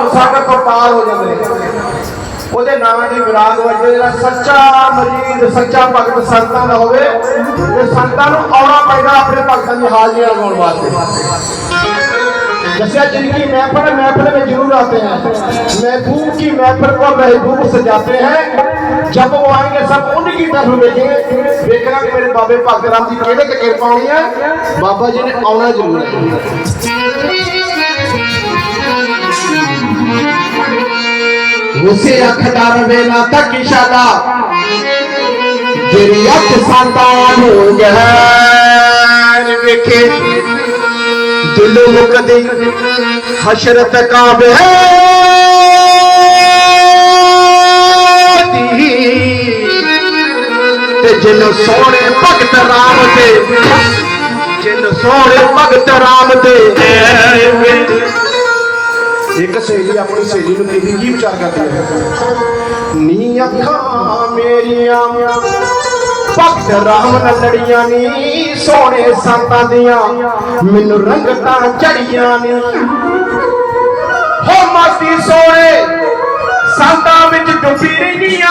ਭਵ ਸਾਗਰ ਤੋਂ ਪਾਰ ਹੋ ਜਾਂਦੇ ਨੇ ਉਹਦੇ ਨਾਮ ਦੀ ਵਿਰਾਗ ਵਜੇ ਜਿਹੜਾ ਸੱਚਾ ਮਰੀਦ ਸੱਚਾ ਭਗਤ ਸੰਤਾਂ ਦਾ ਹੋਵੇ ਤੇ ਸੰਤਾਂ ਨੂੰ ਆਉਣਾ ਪੈਂਦਾ ਆਪਣੇ ਭਗਤਾਂ ਦੀ ਹਾਜ਼ਰੀ ਲਗਾਉਣ ਵਾਸਤੇ जैसे जिनकी महफिल महफिल में जरूर आते हैं महबूब की महफिल को महबूब सजाते हैं जब वो आएंगे सब उनकी तरफ देखेंगे देखना कि मेरे बाबे भगत राम जी कहने की कृपा होनी है बाबा जी ने आना जरूर है ਉਸੇ ਅੱਖ ਦਾ ਰਵੇ ਨਾ ਤੱਕ ਇਸ਼ਾਰਾ। ਜਿਹੜੀ ਅੱਖ ਸਾਦਾ ਹੋ ਗਹਿਰ ਵੇਖੇ, ਦਿਲ ਮੁਕਦੀ ਹਸ਼ਰਤ ਕਾਬੇ ਤੇ ਜਿਨ ਸੋਹਣੇ ਭਗਤ ਰਾਮ ਦੇ ਜਿਨ ਸੋਹਣੇ ਭਗਤ ਰਾਮ ਦੇ ਇੱਕ ਸਹੇਲੀ ਆਪਣੀ ਸਹੇਲੀ ਨੂੰ ਕਹਿੰਦੀ ਕੀ ਵਿਚਾਰ ਕਰਦੀ ਹੈ? ਨੀ ਅੱਖਾਂ ਮੇਰੀਆਂ, ਭਗਤ ਰਾਮ ਨਾਲ ਲੜੀਆਂ ਨੀ, ਸੋਹਣੇ ਸੰਤਾਂ ਦੀਆਂ, ਮੈਨੂੰ ਰੰਗਤਾਂ ਚੜੀਆਂ ਨੀ। ਹੋ ਮਸਤੀ ਸੋਹਣੇ, ਸੰਤਾਂ ਵਿੱਚ ਡੁੱਬੀ ਰਹਿੰਦੀਆਂ।